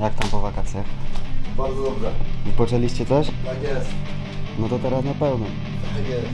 Jak tam po wakacjach? Bardzo dobrze. Wypoczęliście też? Tak jest. No to teraz na pełno. Tak jest.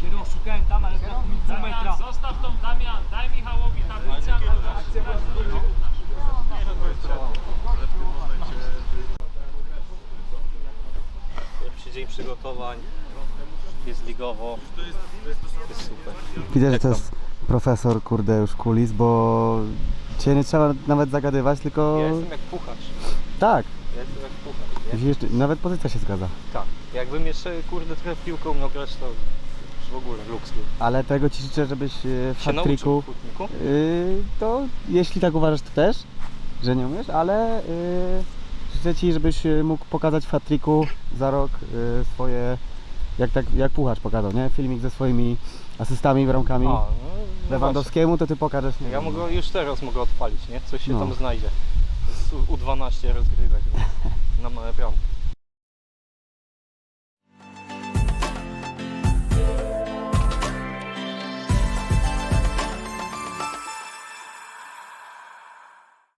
Kiedy oszukałem tam, ale brak mi pół metra. Zostaw tą Damian, daj Michałowi tablicę, a Pierwszy dzień przygotowań, jest ligowo, jest super. Że to jest profesor, kurde, już kulis, bo cię nie trzeba nawet zagadywać, tylko... Ja jestem jak puchacz, Tak, ja jestem jak nie? widzisz, nawet pozycja się zgadza. Tak. Jakbym jeszcze, kurde, trochę w piłkę umiał grać, to już w ogóle luks był. Ale tego ci życzę, żebyś e, w Się hat-tricku... Yy, to jeśli tak uważasz, to też, że nie umiesz, ale yy, życzę Ci, żebyś yy, mógł pokazać w hat-tricku za rok yy, swoje, jak, tak, jak Puchacz pokazał, nie? Filmik ze swoimi asystami, bramkami. A, no, no Lewandowskiemu to Ty pokażesz, nie właśnie. Ja wiem, mogę, już teraz mogę odpalić, nie? Coś się No. tam znajdzie. Z U- U12 rozgrywek no. na małe bramki.